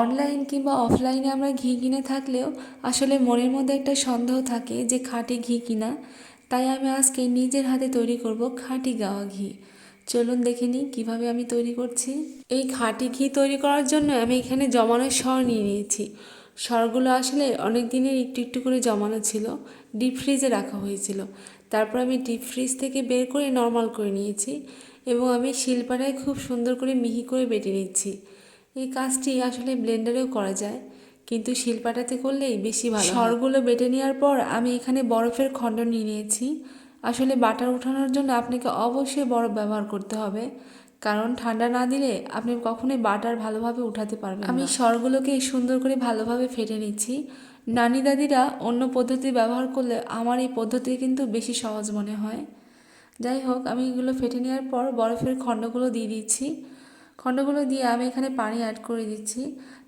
Online কিংবা অফলাইনে আমরা ঘি কিনে থাকলেও আসলে মনের মধ্যে একটা সন্দেহ থাকে যে খাঁটি ঘি কিনা। তাই আমি আজকে নিজের হাতে তৈরি করব খাঁটি গাওয়া ঘি। চলুন দেখে নিই কীভাবে আমি তৈরি করছি। এই খাঁটি ঘি তৈরি করার জন্য আমি এখানে জমানো সর নিয়ে নিয়েছি। সরগুলো আসলে অনেক দিনের একটু একটু করে জমানো ছিল ডিপ ফ্রিজে রাখা হয়েছিল। তারপর আমি ডিপ ফ্রিজ থেকে বের করে নর্মাল করে নিয়েছি এবং আমি শিলপাটায় খুব সুন্দর করে মিহি করে বেটে নিচ্ছি। এই কাজটি আসলে ব্লেন্ডারেও করা যায় কিন্তু শিলপাটাতে করলেই বেশি ভালো সরগুলো বেটে নেওয়ার পর আমি এখানে বরফের খণ্ড নিয়ে নিয়েছি। আসলে বাটার উঠানোর জন্য আপনাকে অবশ্যই বরফ ব্যবহার করতে হবে কারণ ঠান্ডা না দিলে আপনি কখনোই বাটার ভালোভাবে উঠাতে পারবেন আমি সরগুলোকে সুন্দর করে ভালোভাবে ফেটে নিচ্ছি। নানি দাদিরা অন্য পদ্ধতি ব্যবহার করলে আমার এই পদ্ধতি কিন্তু বেশি সহজ মনে হয়। যাই হোক আমি এগুলো ফেটে নেওয়ার পর বরফের খণ্ডগুলো দিয়ে দিচ্ছি। খণ্ডগুলো দিয়ে আমি এখানে পানি অ্যাড করে দিচ্ছি,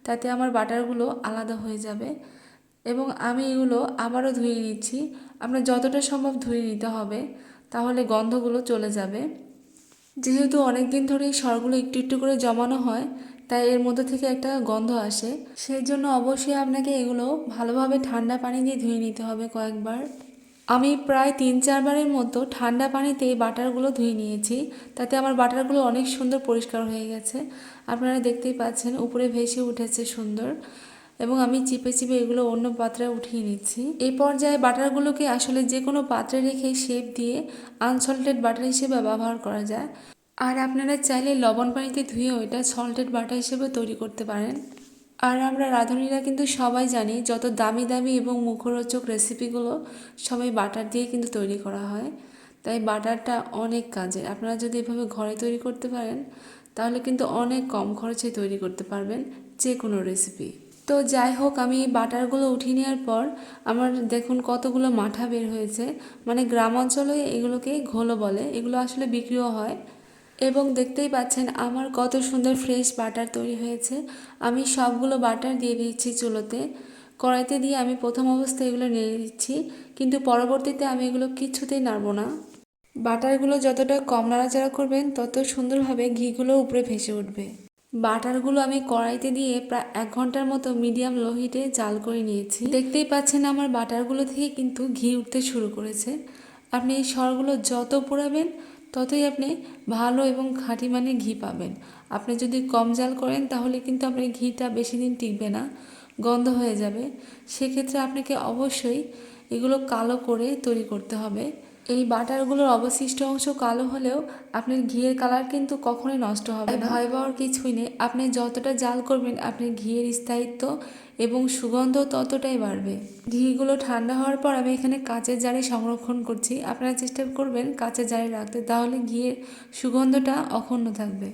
তাতে আমার বাটারগুলো আলাদা হয়ে যাবে এবং আমি এগুলো আবারও ধুয়ে নিচ্ছি। আপনার যতটা সম্ভব ধুয়ে নিতে হবে, তাহলে গন্ধগুলো চলে যাবে। যেহেতু অনেক দিন ধরে এই সরগুলো একটু একটু করে জমানো হয়, তাই এর মধ্যে থেকে একটা গন্ধ আসে। সেই জন্য অবশ্যই আপনাকে এগুলো ভালোভাবে ঠান্ডা পানি দিয়ে ধুয়ে নিতে হবে কয়েকবার। আমি প্রায় তিন চারবারের মতো ঠান্ডা পানিতে এই বাটারগুলো ধুয়ে নিয়েছি। তাতে আমার বাটারগুলো অনেক সুন্দর পরিষ্কার হয়ে গেছে। আপনারা দেখতেই পাচ্ছেন, উপরে ভেসে উঠেছে সুন্দর। এবং আমি চিপে চিপে এগুলো অন্য পাত্রে উঠিয়ে নিচ্ছি। এই পর্যায়ে বাটারগুলোকে আসলে যে কোনো পাত্রে রেখে শেপ দিয়ে আনসল্টেড বাটার হিসেবে ব্যবহার করা যায়। আর আপনারা চাইলে লবণ পানিতে ধুয়েও এটা সল্টেড বাটার হিসেবে তৈরি করতে পারেন। আর আমরা রাঁধুনিরা কিন্তু সবাই জানি যত দামি দামি এবং মুখরোচক রেসিপিগুলো সবাই বাটার দিয়ে কিন্তু তৈরি করা হয়। তাই বাটারটা অনেক কাজে। আপনারা যদি এভাবে ঘরে তৈরি করতে পারেন, তাহলে কিন্তু অনেক কম খরচে তৈরি করতে পারবেন যে কোনো রেসিপি তো যাই হোক, আমি বাটারগুলো উঠিয়ে নেওয়ার পর আমার দেখুন কতগুলো মাঠা বের হয়েছে। মানে গ্রাম অঞ্চলে এগুলোকে ঘোলো বলে। এগুলো আসলে বিক্রিও হয়। এবং দেখতেই পাচ্ছেন আমার কত সুন্দর ফ্রেশ বাটার তৈরি হয়েছে। আমি সবগুলো বাটার দিয়ে দিয়েছি চুলোতে। কড়াইতে দিয়ে আমি প্রথম অবস্থায় এগুলো নেড়ে দিচ্ছি, কিন্তু পরবর্তীতে আমি এগুলো কিছুতেই নাড়বো না। বাটারগুলো যতটা কম নাড়াচাড়া করবেন, তত সুন্দরভাবে ঘিগুলো উপরে ভেসে উঠবে। বাটারগুলো আমি কড়াইতে দিয়ে প্রায় এক ঘণ্টার মতো মিডিয়াম লো হিটে জাল করে নিয়েছি। দেখতেই পাচ্ছেন আমার বাটারগুলো থেকে কিন্তু ঘি উঠতে শুরু করেছে। আপনি এই সরগুলো যত পোড়াবেন ততই আপনি ভালো এবং খাঁটি মানে ঘি পাবেন। আপনি যদি কম জাল করেন, তাহলে কিন্তু আপনার ঘিটা বেশি দিন টিকবে না, গন্ধ হয়ে যাবে। সেক্ষেত্রে আপনাকে অবশ্যই এগুলো কালো করে তৈরি করতে হবে। এই বাটারগুলোর অবশিষ্ট অংশ কালো হলেও আপনার ঘিয়ের কালার কিন্তু কখনোই নষ্ট হবে ভয় পাওয়ার কিছুই নেই। আপনি যতটা জাল করবেন, আপনার ঘিয়ের স্থায়িত্ব এবং সুগন্ধ ততটাই বাড়বে। ঘিগুলো ঠান্ডা হওয়ার পর আমি এখানে কাঁচের জারে সংরক্ষণ করছি। আপনারা চেষ্টা করবেন কাঁচের জারে রাখতে, তাহলে ঘিয়ের সুগন্ধটা অক্ষুণ্ণ থাকবে।